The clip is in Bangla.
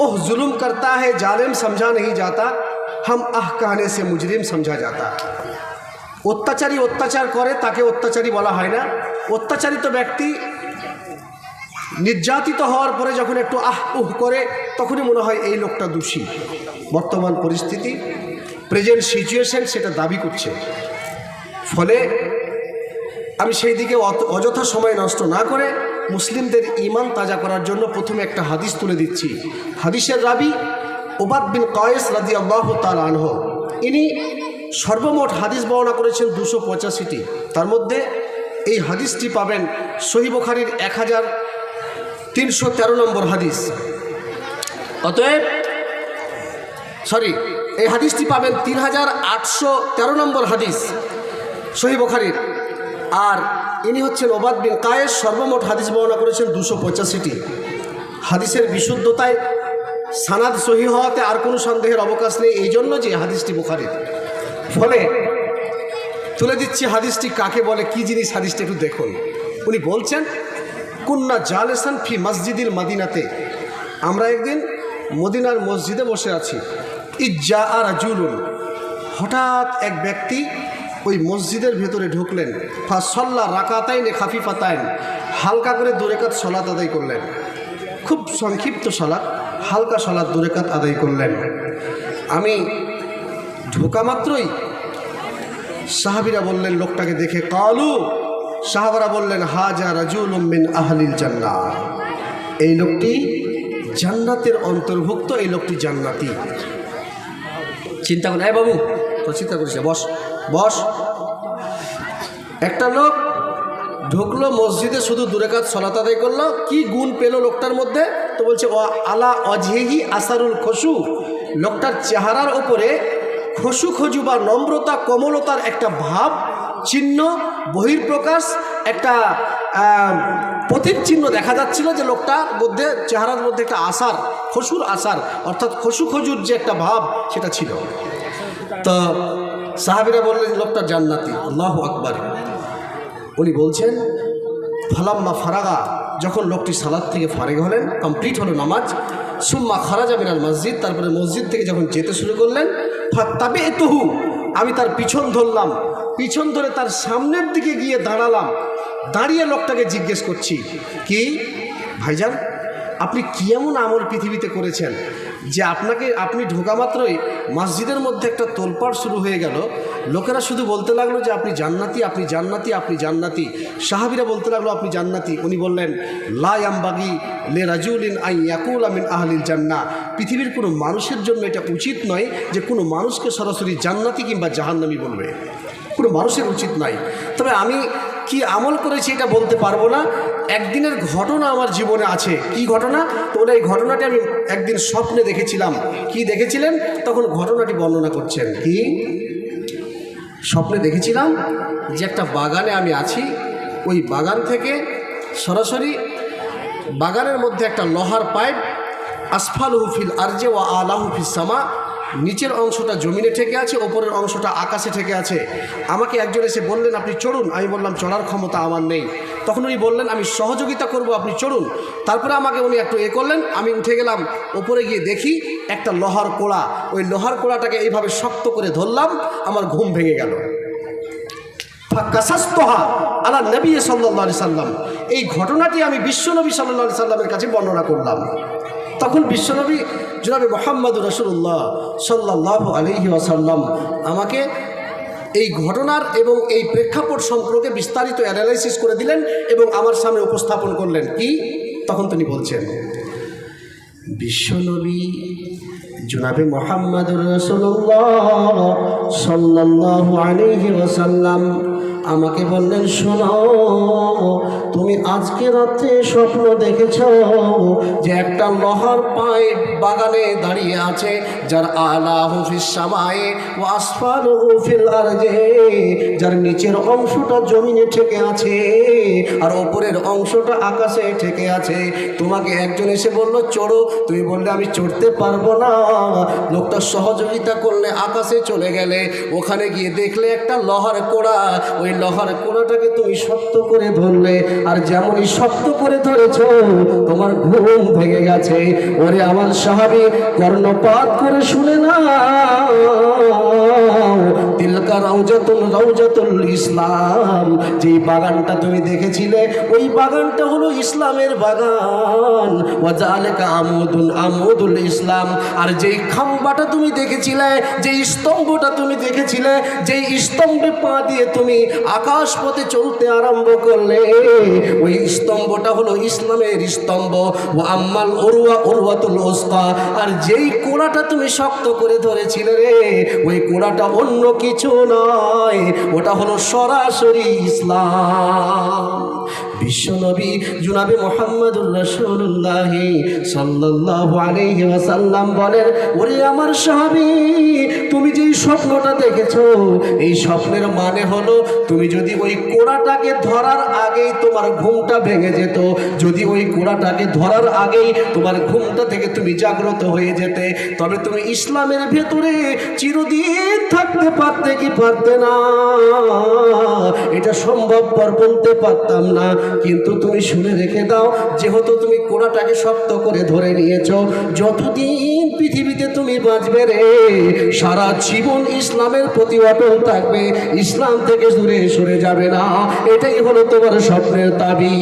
ओह जुल्म करता है जालिम समझा नहीं जाता हम आह कहने से मुजरिम समझा जाता অত্যাচারী অত্যাচার করে তাকে অত্যাচারী বলা হয় না অত্যাচারিত ব্যক্তি নির্যাতিত হওয়ার পরে যখন একটু আহ উহ করে তখনই মনে হয় এই লোকটা দোষী বর্তমান পরিস্থিতি প্রেজেন্ট সিচুয়েশন সেটা দাবি করছে ফলে আমি সেই দিকে অত- অযথা সময় নষ্ট না করে মুসলিমদের ইমান তাজা করার জন্য প্রথমে একটা হাদিস তুলে দিচ্ছি। হাদিসের রাবি ওবাদ বিন কয়েস রাদি আল্লাহ তাল আনহ। ইনি সর্বমোট হাদিস বর্ণনা করেছেন দুশো পঁচাশিটি। তার মধ্যে এই হাদিসটি পাবেন সহিবখারির এক হাজার তিনশো তেরো নম্বর হাদিস। অতএব, সরি, এই হাদিসটি পাবেন তিন হাজার আটশো তেরো নম্বর হাদিস সহি বখারির। আর ইনি হচ্ছেন ওবাদ বিন কায়েস, সর্বমোট হাদিস বর্ণনা করেছেন দুশো পঁচাশিটি। হাদিসের বিশুদ্ধতায় সানাদ সহি হওয়াতে আর কোনো সন্দেহের অবকাশ নেই, এই জন্য যে হাদিসটি বুখারির ফলে তুলে দিচ্ছি হাদিসটি কাকে বলে, কি জিনিস হাদিসটি একটু দেখুন। উনি বলছেন, কুন্না জালেসান ফি মসজিদিল মাদিনাতে, আমরা একদিন মদিনার মসজিদে বসে আছি। ইজ্জা আর জুলুন হঠাৎ এক ব্যক্তি ওই মসজিদের ভেতরে ঢুকলেন। ফা ফাসল্লা রাকাতাইন খাফি পাতাইন হালকা করে দুরেকাত সলাত আদায় করলেন। খুব সংক্ষিপ্ত সলাৎ, হালকা সলাৎ দুরেকাত আদায় করলেন। আমি ঢোকা মাত্রই সাহাবিরা বললেন, লোকটাকে দেখে কালু, সাহাবারা বললেন, হাজা রাজুল মিন আহলিল জান্না এই লোকটি জান্নাতের অন্তর্ভুক্ত, এই লোকটি জান্নাতি। চিন্তা করেন এই বাবু তো চিন্তা করিস বস। বস। একটা লোক ঢুকলো মসজিদে, শুধু দুরেকাত সলাত আদায় করল। কি গুণ পেল লোকটার মধ্যে? তো বলছে আলা অজহেহি আসারুল খসু। লোকটার চেহারার ওপরে খসু খজু বা নম্রতা, কোমলতার একটা ভাব, চিহ্ন বহির্প্রকাশ একটা প্রতীক চিহ্ন দেখা যাচ্ছিল যে লোকটার মধ্যে, চেহারার মধ্যে একটা আসার, খসুর আসার, অর্থাৎ খসু খজুর যে একটা ভাব, সেটা ছিল। তো সাহাবিরা বললেন, লোকটা জান্নাতি, আল্লাহ আকবার। উনি বলছেন, ফালাম্মা ফারাগা। যখন লোকটি সালাদ থেকে ফারেগ হলেন, কমপ্লিট হলো নামাজ, সুম্মা খারাজা মিনাল মসজিদ, তারপরে মসজিদ থেকে যখন যেতে শুরু করলেন তবে এতহু আমি তার পিছন ধরলাম, পিছন ধরে তার সামনের দিকে গিয়ে দাঁড়ালাম, দাঁড়িয়ে লোকটাকে জিজ্ঞেস করছি, কি ভাইজান, আপনি কি এমন আমল পৃথিবীতে করেছেন? যে আপনাকে আপনি ঢোকা মাত্রই মসজিদের মধ্যে একটা তোলপাড় শুরু হয়ে গেল। লোকেরা শুধু বলতে লাগল যে আপনি জান্নাতি আপনি জান্নাতি আপনি জান্নাতি। সাহাবিরা বলতে লাগল, আপনি জান্নাতি। উনি বললেন লাই আমবাগি লে রাজুলিন আই ইয়াকুল আমিন আহলিল জান্না। পৃথিবীর কোনো মানুষের জন্য এটা উচিত নয় যে কোনো মানুষকে সরাসরি জান্নাতি কিংবা জাহান্নামি বলবে। কোনো মানুষের উচিত নয় তবে আমি কি আমল করেছি এটা বলতে পারব না? একদিনের ঘটনা আমার জীবনে আছে। কি ঘটনা? তো এই ঘটনাটি আমি একদিন স্বপ্নে দেখেছিলাম। কি দেখেছিলেন? তখন ঘটনাটি বর্ণনা করছেন। কি? স্বপ্নে দেখেছিলাম যে একটা বাগানে আমি আছি। ওই বাগান থেকে সরাসরি বাগানের মধ্যে একটা লোহার পাইপ আসফাল হুফিল আরজে ও আলাহু ফিস সামা, নিচের অংশটা জমিনে ঠেকে আছে, ওপরের অংশটা আকাশে ঠেকে আছে। আমাকে একজন এসে বললেন, আপনি চড়ুন আমি বললাম চড়ার ক্ষমতা আমার নেই। তখন উনি বললেন, আমি সহযোগিতা করব, আপনি চড়ুন তারপরে আমাকে উনি একটু এ করলেন। আমি উঠে গেলাম, ওপরে গিয়ে দেখি একটা লোহার কোড়া। ওই লোহার কোড়াটাকে এইভাবে শক্ত করে ধরলাম, আমার ঘুম ভেঙে গেল। আলা নবী সাল্লা সাল্লাম। এই ঘটনাটি আমি বিশ্বনবী সাল্লা সাল্লামের কাছে বর্ণনা করলাম। তখন বিশ্বনবী জনাবে মোহাম্মদ রসুল্লাহ সাল্লাহ আলহি আসাল্লাম আমাকে এই ঘটনার এবং এই প্রেক্ষাপট সম্পর্কে বিস্তারিত অ্যানালাইসিস করে দিলেন এবং আমার সামনে উপস্থাপন করলেন। কি? তখন তিনি বলছেন, বিশ্বনবী জুনাবি মোহাম্মদ রসুল্লাহ সাল্লাহ আলহি ওসাল্লাম আমাকে বললেন, শোনো, তুমি আজকে রাত্রে স্বপ্ন দেখেছ যে একটা লোহার পাইপ বাগানে দাঁড়িয়ে আছে, যার আলা হুফিস সামায়ে ও আসফাল হুফিল আরজে, যার নিচের অংশটা জমিনে ঠেকে আছে আর ওপরের অংশটা আকাশে ঠেকে আছে। তোমাকে একজন এসে বলল, চড়ো। তুমি বললে, আমি চড়তে পারব না। লোকটা সহযোগিতা করলে আকাশে চলে গেলে। ওখানে গিয়ে দেখলে একটা লোহার কোড়া, ওই লোহার কোনাটাকে তুমি শক্ত করে ধরলে, আর যেমনই শক্ত করে ধরেছ, তোমার ঘুম ভেঙে গেছে। ওরে আমার সাহাবি, কর্ণপাত করে শুনে না তিলকা রৌজাতুল রৌজাতুল ইসলাম। যেই বাগানটা তুমি দেখেছিলে, ওই বাগানটা হলো ইসলামের বাগান। ওয়াজালেকা আমুদুল আমুদুল ইসলাম। আর যেই খাম্বাটা তুমি দেখেছিলে, যেই স্তম্ভটা তুমি দেখেছিলে, যেই স্তম্ভে পা দিয়ে তুমি আকাশ পথে চলতে আরম্ভ করলে, ওই স্তম্ভটা হলো ইসলামের স্তম্ভ। ও আম্মাল অরুয়া অরুয়াতুল ওস্তা। আর যেই কোড়াটা তুমি শক্ত করে ধরেছিলে রে, ওই কোড়াটা অন্য কিছু নয় ওটা হলো সরাসরি ইসলাম। বিশ্বনবী জুনাবি মোহাম্মদুর রসুল্লাহ আলাইহি ওয়াসাল্লাম বলেন, ওরে আমার সাহাবী, তুমি যেই স্বপ্নটা দেখেছ, এই স্বপ্নের মানে হলো তুমি যদি ওই কোড়াটাকে ধরার আগেই তোমার ঘুমটা ভেঙে যেত, যদি ওই কোড়াটাকে ধরার আগেই তোমার ঘুমটা থেকে তুমি জাগ্রত হয়ে যেতে, তবে তুমি ইসলামের ভেতরে চিরদিন থাকতে পারতে কি পারতে না? এটা সম্ভবপর বলতে পারতাম না। কিন্তু তুমি শুনে রেখে দাও, যেহেতু তুমি কোড়াটাকে শক্ত করে ধরে নিয়েছ, যতদিন পৃথিবীতে তুমি বাঁচবে রে, সারা জীবন ইসলামের প্রতি অটল থাকবে, ইসলাম থেকে দূরে সরে যাবে না। এটাই হলো তোমার স্বপ্নের দাবি।